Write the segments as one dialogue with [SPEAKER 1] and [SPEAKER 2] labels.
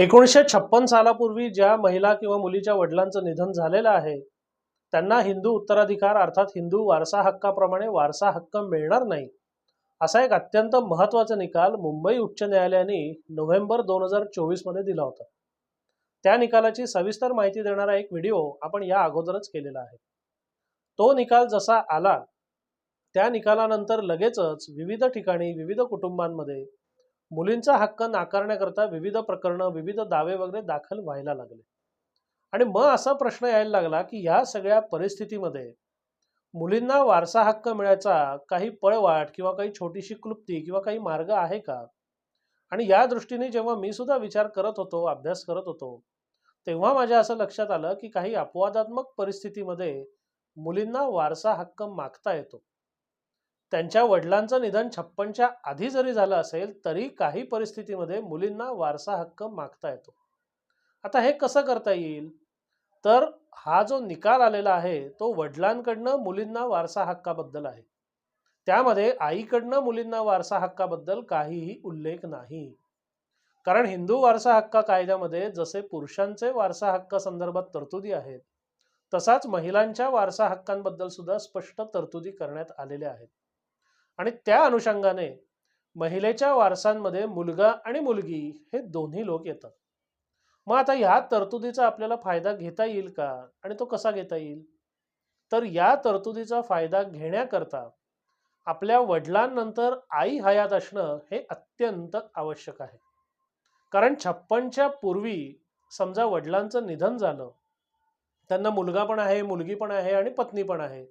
[SPEAKER 1] एकोणीसशे छप्पन सालापूर्वी ज्या महिला किंवा मुलीच्या वडिलांचं निधन झालेलं आहे त्यांना हिंदू उत्तराधिकार अर्थात हिंदू वारसा हक्काप्रमाणे वारसा हक्क मिळणार नाही. असा एक अत्यंत महत्त्वाचा निकाल मुंबई उच्च न्यायालयाने नोव्हेंबर दोन हजार चोवीसमध्ये दिला होता. त्या निकालाची सविस्तर माहिती देणारा एक व्हिडिओ आपण या अगोदरच केलेला आहे. तो निकाल जसा आला त्या निकालानंतर लगेचच विविध ठिकाणी विविध कुटुंबांमध्ये मुलींचा हक्क नाकारण्याकरता विविध प्रकरणं विविध दावे वगैरे दाखल व्हायला लागले. आणि मग असा प्रश्न यायला लागला की या सगळ्या परिस्थितीमध्ये मुलींना वारसा हक्क मिळायचा काही पळवाट किंवा काही छोटीशी क्लुप्ती किंवा काही मार्ग आहे का? आणि या दृष्टीने जेव्हा मी सुद्धा विचार करत होतो अभ्यास करत होतो तेव्हा माझ्या असं लक्षात आलं की काही अपवादात्मक परिस्थितीमध्ये मुलींना वारसा हक्क मागता येतो. त्यांच्या वडिलांचं निधन छप्पनच्या आधी जरी झालं असेल तरी काही परिस्थितीमध्ये मुलींना वारसा हक्क मागता येतो. आता हे कसं करता येईल? तर हा जो निकाल आलेला आहे तो वडिलांकडनं मुलींना वारसा हक्काबद्दल आहे. त्यामध्ये आईकडनं मुलींना वारसा हक्काबद्दल काहीही उल्लेख नाही. कारण हिंदू वारसा हक्क कायद्यामध्ये जसे पुरुषांचे वारसा हक्क संदर्भात तरतुदी आहेत तसाच महिलांच्या वारसा हक्कांबद्दल सुद्धा स्पष्ट तरतुदी करण्यात आलेल्या आहेत. आणि त्या अनुषंगाने महिलेच्या वारसांमध्ये मुलगा आणि मुलगी हे दोन्ही लोक येतात. मग आता ह्या तरतुदीचा आपल्याला फायदा घेता येईल का? आणि तो कसा घेता येईल? तर या तरतुदीचा फायदा घेण्याकरता आपल्या वडिलांनंतर आई हयात असणं हे अत्यंत आवश्यक आहे. कारण छप्पनच्या पूर्वी समजा वडिलांचं निधन झालं त्यांना मुलगा पण आहे मुलगी पण आहे आणि पत्नी पण आहे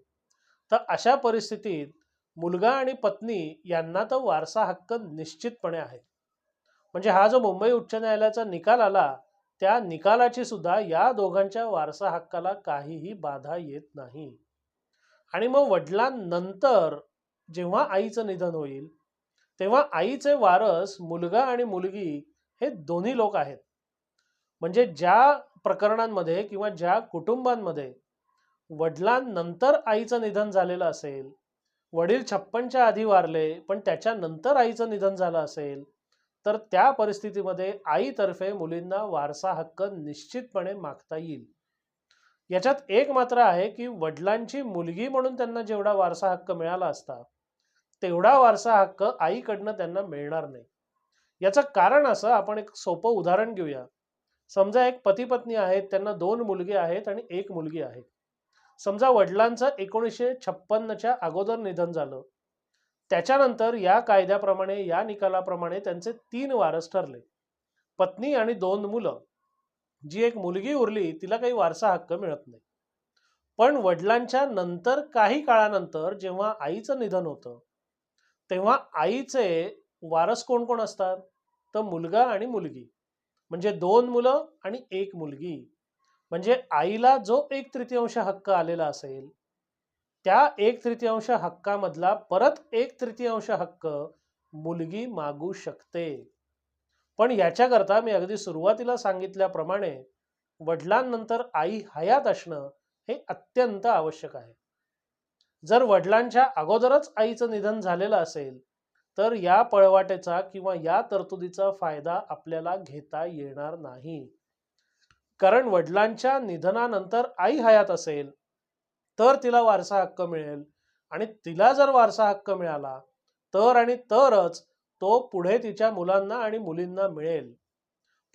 [SPEAKER 1] तर अशा परिस्थितीत मुलगा आणि पत्नी यांना तर वारसा हक्क निश्चितपणे आहे. म्हणजे हा जो मुंबई उच्च न्यायालयाचा निकाल आला त्या निकालाची सुद्धा या दोघांच्या वारसा हक्काला काहीही बाधा येत नाही. आणि मग वडिलांनंतर जेव्हा आईचं निधन होईल तेव्हा आईचे वारस मुलगा आणि मुलगी हे दोन्ही लोक आहेत. म्हणजे ज्या प्रकरणांमध्ये किंवा ज्या कुटुंबांमध्ये वडिलांनंतर आईचं निधन झालेलं असेल वडील छप्पनच्या आधी वारले पण त्याच्यानंतर आईचं निधन झालं असेल तर त्या परिस्थितीमध्ये आईतर्फे मुलींना वारसा हक्क निश्चितपणे मागता येईल. याच्यात एक मात्र आहे की वडिलांची मुलगी म्हणून त्यांना जेवढा वारसा हक्क मिळाला असता तेवढा वारसा हक्क आईकडनं त्यांना मिळणार नाही. याचं कारण असं आपण एक सोपं उदाहरण घेऊया. समजा एक पती पत्नी आहेत त्यांना दोन मुलगे आहेत आणि एक मुलगी आहे. समजा वडिलांचं एकोणीसशे छप्पन्नच्या अगोदर निधन झालं. त्याच्यानंतर या कायद्याप्रमाणे या निकालाप्रमाणे त्यांचे तीन वारस ठरले. पत्नी आणि दोन मुलं. जी एक मुलगी उरली तिला काही वारसा हक्क मिळत नाही. पण वडिलांच्या नंतर काही काळानंतर जेव्हा आईचं निधन होतं तेव्हा आईचे वारस कोण कोण असतात? तर मुलगा आणि मुलगी. म्हणजे दोन मुलं आणि एक मुलगी. म्हणजे आईला जो एक तृतीयांश हक्क आलेला असेल त्या एक तृतीयांश हक्कामधला परत एक तृतीयांश हक्क मुलगी मागू शकते. पण याच्याकरता मी अगदी सुरुवातीला सांगितल्याप्रमाणे वडिलांनंतर आई हयात असणं हे अत्यंत आवश्यक आहे. जर वडिलांच्या अगोदरच आईचं निधन झालेलं असेल तर या पळवाटेचा किंवा या तरतुदीचा फायदा आपल्याला घेता येणार नाही. कारण वडिलांच्या निधनानंतर आई हयात असेल तर तिला वारसा हक्क मिळेल आणि तिला जर वारसा हक्क मिळाला तर आणि तरच तो पुढे तिच्या मुलांना आणि मुलींना मिळेल.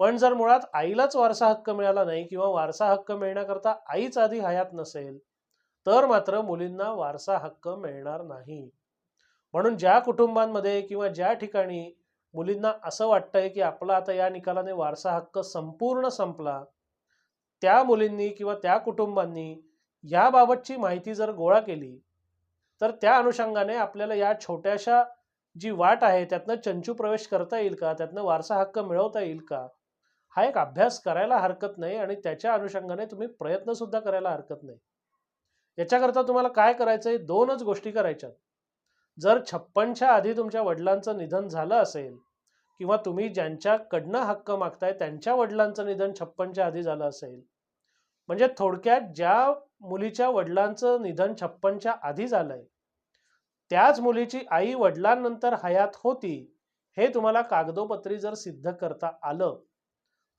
[SPEAKER 1] पण जर मुळात आईलाच वारसा हक्क मिळाला नाही किंवा वारसा हक्क मिळण्याकरता आईच आधी हयात नसेल तर मात्र मुलींना वारसा हक्क मिळणार नाही. म्हणून ज्या कुटुंबांमध्ये किंवा ज्या ठिकाणी मुलींना असं वाटतंय की आपला आता या निकालाने वारसा हक्क संपूर्ण संपला त्या मुलींनी किंवा त्या कुटुंबांनी याबाबतची माहिती जर गोळा केली तर त्या अनुषंगाने आपल्याला या छोट्याशा जी वाट आहे त्यातनं चंचू प्रवेश करता येईल का? त्यातनं वारसा हक्क मिळवता येईल का? हा एक अभ्यास करायला हरकत नाही आणि त्याच्या अनुषंगाने तुम्ही प्रयत्न सुद्धा करायला हरकत नाही. याच्याकरता तुम्हाला काय करायचं आहे दोनच गोष्टी करायच्यात. जर छप्पनच्या आधी तुमच्या वडिलांचं निधन झालं असेल किंवा तुम्ही ज्यांच्याकडनं हक्क मागताय त्यांच्या वडिलांचं निधन छप्पनच्या आधी झालं असेल. म्हणजे थोडक्यात ज्या मुलीच्या वडिलांचं निधन छप्पनच्या आधी झालंय त्याच मुलीची आई वडिलांनंतर हयात होती हे तुम्हाला कागदोपत्री जर सिद्ध करता आलं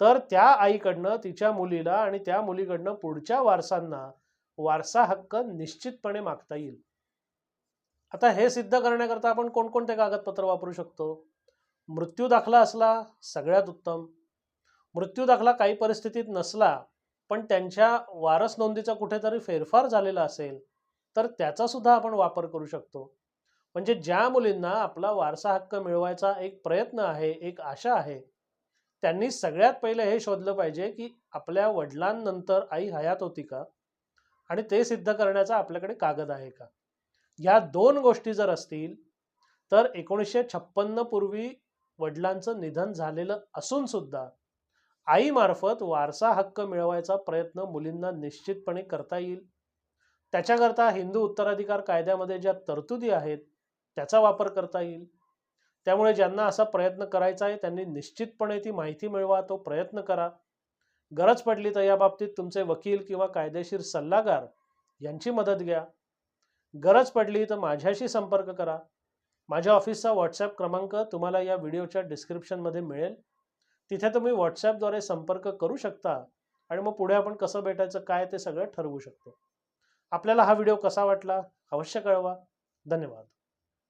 [SPEAKER 1] तर त्या आईकडनं तिच्या मुलीला आणि त्या मुलीकडनं पुढच्या वारसांना वारसा हक्क निश्चितपणे मागता येईल. आता हे सिद्ध करण्याकरता आपण कोणकोणते कागदपत्र वापरू शकतो? मृत्यू दाखला असला सगळ्यात उत्तम. मृत्यू दाखला काही परिस्थितीत नसला पण त्यांच्या वारस नोंदीचा कुठेतरी फेरफार झालेला असेल तर त्याचा सुद्धा आपण वापर करू शकतो. म्हणजे ज्या मुलींना आपला वारसा हक्क मिळवायचा एक प्रयत्न आहे एक आशा आहे त्यांनी सगळ्यात पहिले हे शोधलं पाहिजे की आपल्या वडिलांनंतर आई हयात होती का? आणि ते सिद्ध करण्याचा आपल्याकडे कागद आहे का? ह्या दोन गोष्टी जर असतील तर एकोणीसशे छप्पन्न पूर्वी वडिलांचं निधन झालेलं असून सुद्धा आईमार्फत वारसा हक्क मिळवायचा प्रयत्न मुलींना निश्चितपणे करता येईल. त्याच्याकरता हिंदू उत्तराधिकार कायद्यामध्ये ज्या तरतुदी आहेत त्याचा वापर करता येईल. त्यामुळे ज्यांना असा प्रयत्न करायचा आहे त्यांनी निश्चितपणे ती माहिती मिळवा तो प्रयत्न करा. गरज पडली तर या बाबतीत तुमचे वकील किंवा कायदेशीर सल्लागार यांची मदत घ्या. गरज पडली तर माझ्याशी संपर्क करा. माझ्या ऑफिसचा व्हॉट्सॲप क्रमांक तुम्हाला या व्हिडिओच्या डिस्क्रिप्शनमध्ये मिळेल. तिथे तुम्ही व्हॉट्सॲपद्वारे संपर्क करू शकता आणि मग पुढे आपण कसं भेटायचं काय ते सगळं ठरवू शकतो. आपल्याला हा व्हिडिओ कसा वाटला अवश्य कळवा. धन्यवाद.